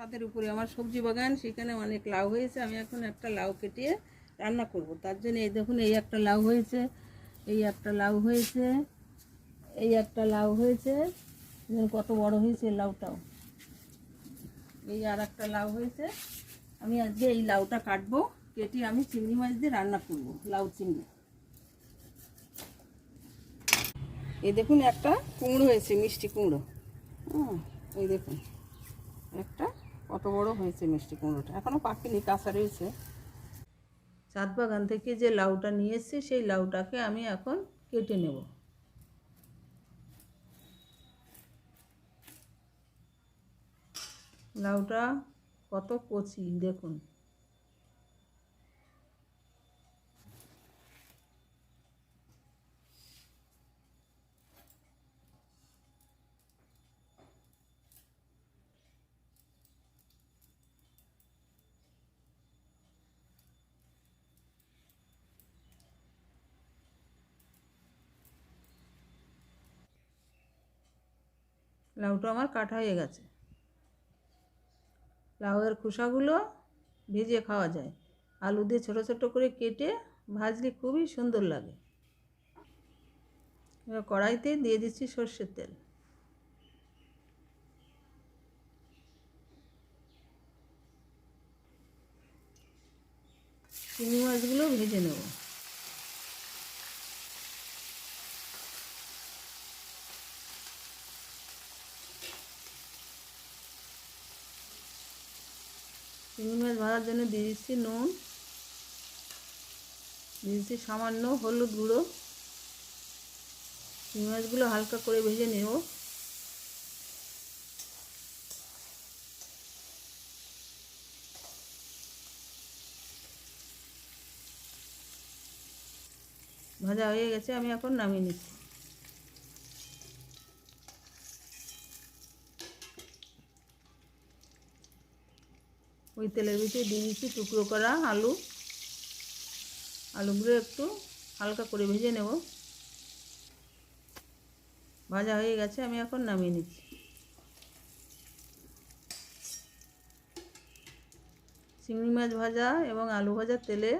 ছাদের উপরে আমার সবজি বাগান, সেখানে অনেক লাউ হয়েছে। আমি এখন একটা লাউ কেটে রান্না করব। তার জন্য এই দেখুন, এই একটা লাউ হয়েছে, এই একটা লাউ হয়েছে, এই একটা লাউ হয়েছে। কত বড় হয়েছে লাউটাও। এই আর একটা লাউ হয়েছে। আমি আজকে এই লাউটা কাটবো, কেটে আমি চিংড়ি মাছ দিয়ে রান্না করব, লাউ চিংড়ি। এই দেখুন, একটা কুমড়ো হয়েছে, মিষ্টি কুমড়ো। হ্যাঁ এই দেখুন, একটা কত বড় হয়েছে মিষ্টি কুমড়োটা। এখনও পাকেনি, কাঁচা রয়েছে। চাঁদ বাগান থেকে যে লাউটা নিয়ে এসেছি, সেই লাউটাকে আমি এখন কেটে নেব। লাউটা কত কচি, দেখুন। লাউটা আমার কাটা হয়ে গেছে। লাউয়ের খোসাগুলো ভেজে খাওয়া যায়। আলু দিয়ে ছোটো ছোটো করে কেটে ভাজলে খুবই সুন্দর লাগে। এবার কড়াইতে দিয়ে দিচ্ছি সর্ষের তেল। চিংড়ি মাছগুলো ভেজে নেব। চিংড়ি মাছ ভাজার জন্য দিয়ে দিচ্ছি নুন। দিচ্ছি সামান্য হলুদ গুঁড়ো। চিংড়ি মাছগুলো হালকা করে ভেজে নেব। ভাজা হয়ে গেছে, আমি এখন নামিয়ে নিচ্ছি। ওই তেলের ভিতরে দিয়ে দিচ্ছি টুকরো করা আলু। আলুগুলো একটু হালকা করে ভেজে নেব। ভাজা হয়ে গেছে, আমি এখন নামিয়ে নিচ্ছি। চিংড়ি মাছ ভাজা এবং আলু ভাজা তেলে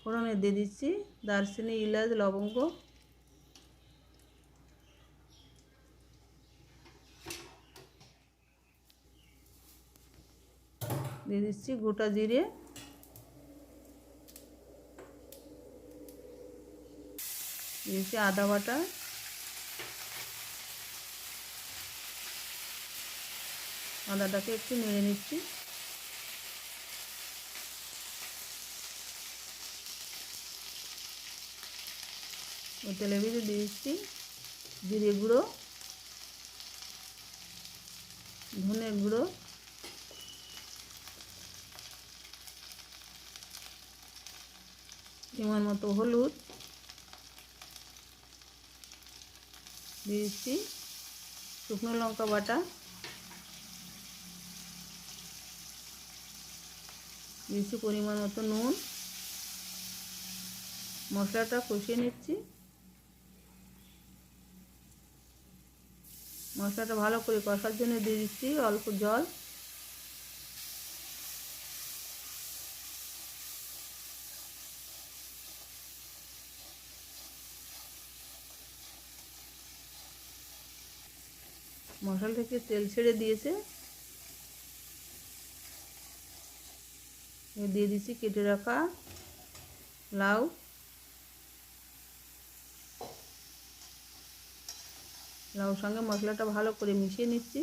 ফোড়নে দিয়ে দিচ্ছি দারচিনি, ইলাচ, লবঙ্গ। দিয়ে দিচ্ছি গোটা জিরে। দিয়েছি আদা বাটা। আদাটাকে একটু নেড়ে নিচ্ছি। তেলের দিয়ে দিচ্ছি জিরে গুঁড়ো, ধনে গুঁড়ো। পরিমাণ মতো হলুদ দিয়ে দিচ্ছি। শুকনো লঙ্কা বাটা দিয়েছি পরিমাণ মতো নুন। মশলাটা কষিয়ে নিচ্ছি। মশলাটা ভালো করে কষার জন্য দিয়ে দিচ্ছি অল্প জল। মশলা থেকে তেল ছেড়ে দিয়েছে। দিয়ে দিচ্ছি কেটে রাখা লাউ। লাউ সঙ্গে মশলাটা ভালো করে মিশিয়ে নিচ্ছি।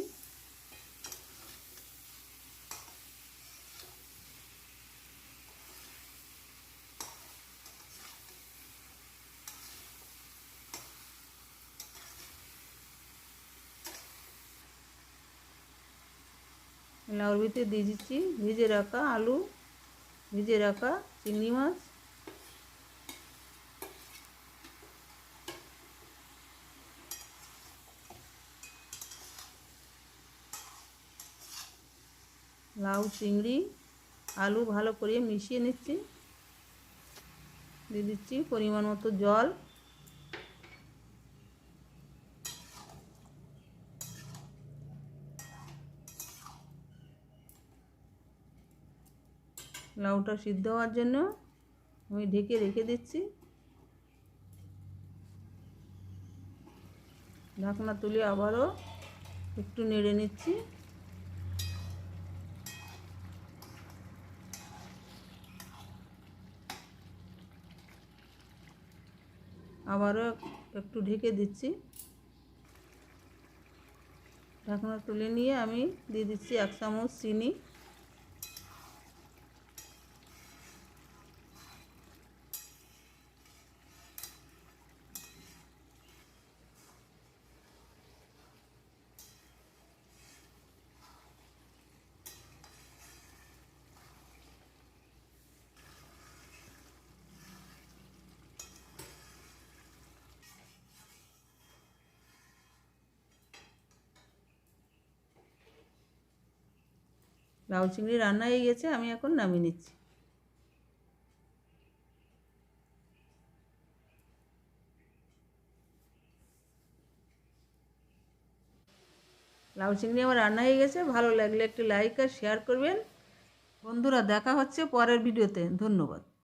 লাউর ভিতরে দিয়ে দিচ্ছি। ভেজে রাখা আলু, ভেজে রাখা চিংড়ি মাছ। লাউ, চিংড়ি, আলু ভালো করে মিশিয়ে নিচ্ছি। দিয়ে দিচ্ছি পরিমাণ মতো জল। লাউটা সিদ্ধ হওয়ার জন্য আমি ঢেকে রেখে দিচ্ছি। ঢাকনা তুলে আবারও একটু নেড়ে নিচ্ছি। আবারও একটু ঢেকে দিচ্ছি। ঢাকনা তুলে নিয়ে আমি দিয়ে দিচ্ছি এক চামচ চিনি। লাউ চিংড়ি রান্না হয়ে গেছে, আমি এখন নামিয়ে নিচ্ছি। লাউ চিংড়ি আমার রান্না হয়ে গেছে, ভালো লাগলে একটি লাইক আর শেয়ার করবেন। বন্ধুরা, দেখা হচ্ছে পরের ভিডিওতে, ধন্যবাদ।